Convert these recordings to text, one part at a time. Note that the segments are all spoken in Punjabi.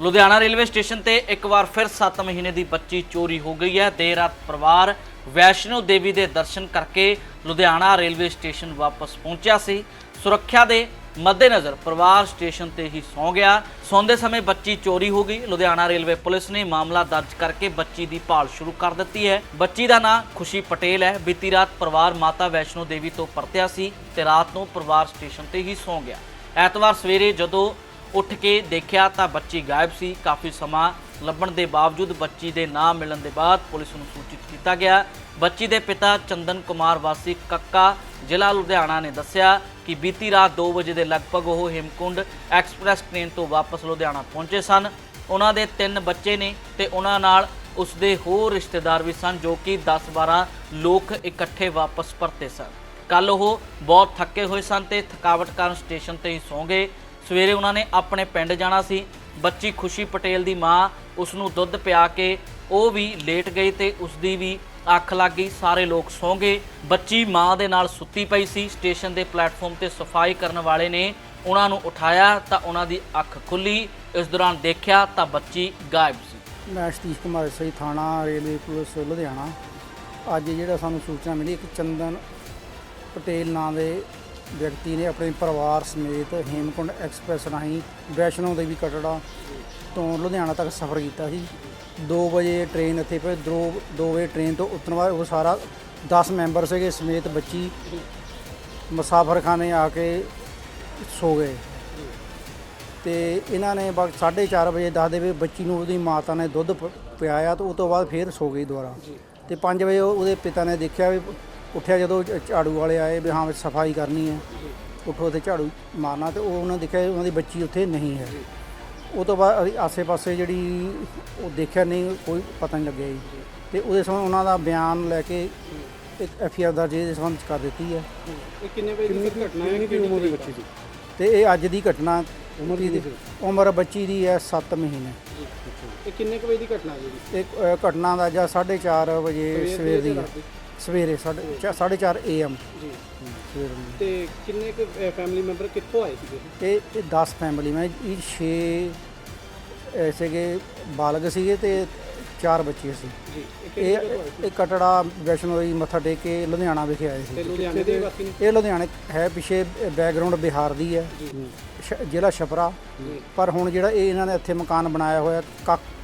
ਲੁਧਿਆਣਾ ਰੇਲਵੇ ਸਟੇਸ਼ਨ ਤੇ ਇੱਕ ਵਾਰ ਫਿਰ 7 ਮਹੀਨੇ ਦੀ ਬੱਚੀ ਚੋਰੀ ਹੋ ਗਈ ਹੈ। ਦੇਰ ਰਾਤ ਪਰਿਵਾਰ ਵੈਸ਼ਨੋ ਦੇਵੀ ਦੇ ਦਰਸ਼ਨ ਕਰਕੇ ਲੁਧਿਆਣਾ ਰੇਲਵੇ ਸਟੇਸ਼ਨ ਵਾਪਸ ਪਹੁੰਚਿਆ ਸੀ। ਸੁਰੱਖਿਆ ਦੇ ਮੱਦੇਨਜ਼ਰ ਪਰਿਵਾਰ ਸਟੇਸ਼ਨ ਤੇ ਹੀ ਸੌਂ ਗਿਆ। ਸੌਂਦੇ ਸਮੇਂ ਬੱਚੀ ਚੋਰੀ ਹੋ ਗਈ। ਲੁਧਿਆਣਾ ਰੇਲਵੇ ਪੁਲਿਸ ਨੇ ਮਾਮਲਾ ਦਰਜ ਕਰਕੇ ਬੱਚੀ ਦੀ ਭਾਲ ਸ਼ੁਰੂ ਕਰ ਦਿੱਤੀ ਹੈ। ਬੱਚੀ ਦਾ ਨਾਂ ਖੁਸ਼ੀ ਪਟੇਲ ਹੈ। ਬੀਤੀ ਰਾਤ ਪਰਿਵਾਰ ਮਾਤਾ ਵੈਸ਼ਨੋ ਦੇਵੀ ਤੋਂ ਪਰਤਿਆ ਸੀ ਤੇ ਰਾਤ ਨੂੰ ਪਰਿਵਾਰ ਸਟੇਸ਼ਨ ਤੇ ਹੀ ਸੌਂ ਗਿਆ। ਐਤਵਾਰ ਸਵੇਰੇ ਜਦੋਂ ਉੱਠ ਕੇ ਦੇਖਿਆ ਤਾਂ ਬੱਚੀ ਗਾਇਬ ਸੀ। ਕਾਫੀ ਸਮਾਂ ਲੱਭਣ ਦੇ ਬਾਵਜੂਦ ਬੱਚੀ ਦੇ ਨਾ ਮਿਲਣ ਦੇ ਬਾਅਦ ਪੁਲਿਸ ਨੂੰ ਸੂਚਿਤ ਕੀਤਾ ਗਿਆ। ਬੱਚੀ ਦੇ ਪਿਤਾ ਚੰਦਨ ਕੁਮਾਰ ਵਾਸੀ ਕੱਕਾ ਜ਼ਿਲ੍ਹਾ ਲੁਧਿਆਣਾ ਨੇ ਦੱਸਿਆ ਕਿ ਬੀਤੀ ਰਾਤ 2 ਵਜੇ ਦੇ ਲਗਭਗ ਉਹ ਹਿਮਕੁੰਡ ਐਕਸਪ੍ਰੈਸ ਟ੍ਰੇਨ ਤੋਂ ਵਾਪਸ ਲੁਧਿਆਣਾ ਪਹੁੰਚੇ ਸਨ। ਉਹਨਾਂ ਦੇ ਤਿੰਨ ਬੱਚੇ ਨੇ ਤੇ ਉਹਨਾਂ ਨਾਲ ਉਸਦੇ ਹੋਰ ਰਿਸ਼ਤੇਦਾਰ ਵੀ ਸਨ ਜੋ ਕਿ 10-12 ਲੋਕ ਇਕੱਠੇ ਵਾਪਸ ਪਰਤੇ ਸਨ। ਕੱਲ ਉਹ ਬਹੁਤ ਥੱਕੇ ਹੋਏ ਸਨ ਤੇ ਥਕਾਵਟ ਕਾਰਨ ਸਟੇਸ਼ਨ ਤੇ ਹੀ ਸੌਂ ਗਏ। ਸਵੇਰੇ ਉਹਨਾਂ ਨੇ ਆਪਣੇ ਪਿੰਡ ਜਾਣਾ ਸੀ। ਬੱਚੀ ਖੁਸ਼ੀ ਪਟੇਲ ਦੀ ਮਾਂ ਉਸ ਨੂੰ ਦੁੱਧ ਪਿਆ ਕੇ ਉਹ ਵੀ ਲੇਟ ਗਈ ਤੇ ਉਸ ਦੀ ਵੀ ਅੱਖ ਲੱਗ ਗਈ। ਸਾਰੇ ਲੋਕ ਸੌਂ ਗਏ। ਬੱਚੀ ਮਾਂ ਦੇ ਨਾਲ ਸੁੱਤੀ ਪਈ ਸੀ। ਸਟੇਸ਼ਨ ਦੇ ਪਲੇਟਫਾਰਮ ਤੇ ਸਫ਼ਾਈ ਕਰਨ ਵਾਲੇ ਨੇ ਉਹਨਾਂ ਨੂੰ ਉਠਾਇਆ ਤਾਂ ਉਹਨਾਂ ਦੀ ਅੱਖ ਖੁੱਲੀ ਇਸ ਦੌਰਾਨ ਦੇਖਿਆ ਤਾਂ ਬੱਚੀ ਗਾਇਬ ਸੀ। ਮੈਂ ਸਤੀਸ਼ ਕੁਮਾਰ ਸਹੀ ਥਾਣਾ, ਰੇਲਵੇ ਪੁਲਿਸ ਲੁਧਿਆਣਾ। ਅੱਜ ਜਿਹੜਾ ਸਾਨੂੰ ਸੂਚਨਾ ਮਿਲੀ, ਇੱਕ ਚੰਦਨ ਪਟੇਲ ਨਾਂ ਦੇ ਵਿਅਕਤੀ ਨੇ ਆਪਣੇ ਪਰਿਵਾਰ ਸਮੇਤ ਹੇਮਕੁੰਡ ਐਕਸਪ੍ਰੈਸ ਰਾਹੀਂ ਵੈਸ਼ਨੋ ਦੇਵੀ ਕਟੜਾ ਤੋਂ ਲੁਧਿਆਣਾ ਤੱਕ ਸਫ਼ਰ ਕੀਤਾ ਸੀ। 2 ਵਜੇ ਟ੍ਰੇਨ ਇੱਥੇ ਪਏ 2 2 ਵਜੇ ਟ੍ਰੇਨ ਤੋਂ ਉਤਰਨ ਬਾਅਦ ਉਹ ਸਾਰਾ 10 ਮੈਂਬਰ ਸੀਗੇ ਸਮੇਤ ਬੱਚੀ ਮੁਸਾਫਰਖਾਨੇ ਆ ਕੇ ਸੋ ਗਏ। ਤੇ ਇਹਨਾਂ ਨੇ ਬਸ 4:30 ਵਜੇ ਦੱਸਦੇ ਵੀ ਬੱਚੀ ਨੂੰ ਉਹਦੀ ਮਾਤਾ ਨੇ ਦੁੱਧ ਪਿਆਇਆ ਤੇ ਉਹ ਤੋਂ ਬਾਅਦ ਫੇਰ ਸੋ ਗਈ ਦੁਬਾਰਾ। ਤੇ 5 ਵਜੇ ਉਹ- ਉਹਦੇ ਪਿਤਾ ਨੇ ਦੇਖਿਆ ਵੀ ਉੱਠਿਆ ਜਦੋਂ ਝਾੜੂ ਵਾਲੇ ਆਏ ਵੀ ਹਾਂ ਸਫ਼ਾਈ ਕਰਨੀ ਹੈ। ਉੱਠੋ ਤੇ ਝਾੜੂ ਮਾਰਨਾ ਤੇ ਉਹ ਉਹਨਾਂ ਦੇਖਿਆ ਵੀ ਉਹਨਾਂ ਦੀ ਬੱਚੀ ਉੱਥੇ ਨਹੀਂ ਹੈ। ਉਹ ਤੋਂ ਬਾਅਦ ਅਸੀਂ ਆਸੇ-ਪਾਸੇ ਜਿਹੜੀ ਉਹ ਦੇਖਿਆ ਨਹੀਂ ਕੋਈ ਪਤਾ ਨਹੀਂ ਲੱਗਿਆ ਜੀ। ਤੇ ਉਹਦੇ ਸਮੇਂ ਉਹਨਾਂ ਦਾ ਬਿਆਨ ਲੈ ਕੇ ਇੱਕ ਐਫ ਆਰ ਦਰਜ ਦੇ ਸੰਬੰਧ 'ਚ ਕਰ ਦਿੱਤੀ ਹੈ। ਇਹ ਕਿੰਨੇ ਵਜੇ ਦੀ ਘਟਨਾ ਹੈ ਕਿੰਨੀ ਉਮਰ ਦੀ ਬੱਚੀ ਸੀ? ਤੇ ਇਹ ਅੱਜ ਦੀ ਘਟਨਾ ਉਮਰ ਦੀ ਉਮਰ ਬੱਚੀ ਦੀ ਹੈ 7 ਮਹੀਨੇ। ਇਹ ਕਿੰਨੇ ਕੁ ਵਜੇ ਦੀ ਘਟਨਾ ਹੈ ਜੀ? ਅ, ਘਟਨਾ ਦਾ ਜਾਂ 4:30 ਵਜੇ ਸਵੇਰ ਦੀ ਹੈ। ਸਵੇਰੇ 4:30 ਏਐਮ ਜੀ। ਸਵੇਰ ਨੂੰ। ਤੇ ਕਿੰਨੇ ਕੁ ਫੈਮਿਲੀ ਮੈਂਬਰ ਕਿੱਥੋਂ ਆਏ ਸੀਗੇ? ਇਹ ਇਹ 10 ਫੈਮਿਲੀ ਮੈਂ ਇਹ 6 ਸੀਗੇ ਬਾਲਗ ਸੀਗੇ ਤੇ 4 ਬੱਚੇ ਸੀ। ਜੀ ਇਹ ਇਹ ਤੋਂ ਕਟੜਾ ਵੈਸ਼ਨੋ ਦੇਵੀ ਮੱਥਾ ਟੇਕ ਕੇ ਲੁਧਿਆਣਾ ਵਿਖੇ ਆਏ ਤੇ ਸੀ ਇਹ ਲੁਧਿਆਣੇ ਹੈ ਪਿਛੇ ਬੈਕਗ੍ਰਾਉਂਡ ਬਿਹਾਰ ਦੀ ਹੈ। ਜ਼ਿਲ੍ਹਾ ਛਪਰਾ। ਪਰ ਹੁਣ ਜਿਹੜਾ ਇਹ ਇਹਨਾਂ ਨੇ ਇੱਥੇ ਮਕਾਨ ਬਣਾਇਆ ਹੋਇਆ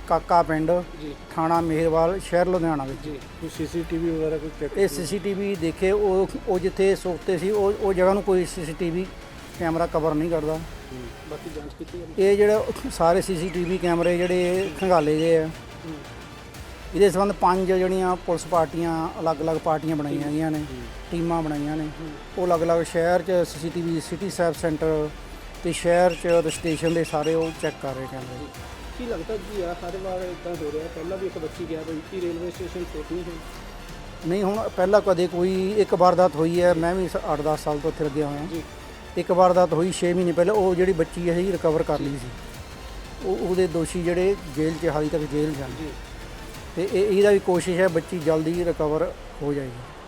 ਕਾਕਾ ਪਿੰਡ ਜੀ। ਥਾਣਾ ਮੇਹਰਵਾਲ ਸ਼ਹਿਰ ਲੁਧਿਆਣਾ ਵਿੱਚ। ਜੀ ਕੋਈ ਸੀਸੀਟੀਵੀ ਵਗੈਰਾ ਕੋਈ ਚੈੱਕ ਇਹ ਸੀਸੀਟੀਵੀ ਦੇਖੇ ਉਹ ਉਹ ਜਿੱਥੇ ਸੋਤੇ ਸੀ ਉਹ ਉਹ ਜਗ੍ਹਾ ਨੂੰ ਕੋਈ ਸੀਸੀਟੀਵੀ ਕੈਮਰਾ ਕਵਰ ਨਹੀਂ ਕਰਦਾ। ਬਾਕੀ ਜਾਂਚ ਕੀਤੀ ਹੈ? ਇਹ ਜਿਹੜੇ ਸਾਰੇ ਸੀਸੀਟੀਵੀ ਕੈਮਰੇ ਜਿਹੜੇ ਖੰਗਾਲੇ ਗਏ ਆ। ਇਹਦੇ ਸੰਬੰਧ ਪੰਜ ਜਿਹੜੀਆਂ ਪੁਲਿਸ ਪਾਰਟੀਆਂ ਅਲੱਗ-ਅਲੱਗ ਪਾਰਟੀਆਂ ਬਣਾਈਆਂ ਗਈਆਂ ਨੇ ਟੀਮਾਂ ਬਣਾਈਆਂ ਨੇ। ਉਹ ਅਲੱਗ-ਅਲੱਗ ਸ਼ਹਿਰ 'ਚ ਸੀਸੀਟੀਵੀ ਸਿਟੀ ਸਾਹਿਬ ਸੈਂਟਰ ਤੇ ਸ਼ਹਿਰ 'ਚ ਸਟੇਸ਼ਨ ਦੇ ਸਾਰੇ ਉਹ ਚੈੱਕ ਕਰ ਰਹੇ ਕੈਮਰੇ। ਕੀ ਲੱਗਦਾ ਜੀ ਆ ਹਰ ਵਾਰ ਇਦਾਂ ਹੋ ਰਿਹਾ? ਪਹਿਲਾਂ ਵੀ ਇੱਕ ਬੱਚੀ ਗਿਆ ਬਈ ਕੀ ਰੇਲਵੇ ਸਟੇਸ਼ਨ ਨਹੀਂ ਹੈ ਨਹੀਂ ਹੁਣ ਪਹਿਲਾਂ ਕਦੇ ਕੋਈ ਇੱਕ ਵਾਰਦਾਤ ਹੋਈ ਹੈ ਮੈਂ ਵੀ 8-10 ਸਾਲ ਤੋਂ ਇੱਥੇ ਲੱਗਿਆ ਹੋਇਆ। ਜੀ। ਇੱਕ ਵਾਰਦਾਤ ਹੋਈ 6 ਮਹੀਨੇ ਪਹਿਲਾਂ ਉਹ ਜਿਹੜੀ ਬੱਚੀ ਹੈ ਜੀ ਰਿਕਵਰ ਕਰ ਲਈ ਸੀ। ਉਹ ਉਹਦੇ ਦੋਸ਼ੀ ਜਿਹੜੇ ਜੇਲ੍ਹ 'ਚ ਹਾਲੇ ਤੱਕ ਜੇਲ੍ਹ 'ਚ ਹਨ। ਜੀ। ਤੇ ਇਹ ਇਹਦਾ ਵੀ ਕੋਸ਼ਿਸ਼ ਹੈ ਬੱਚੀ ਜਲਦੀ ਰਿਕਵਰ ਹੋ ਜਾਏਗੀ।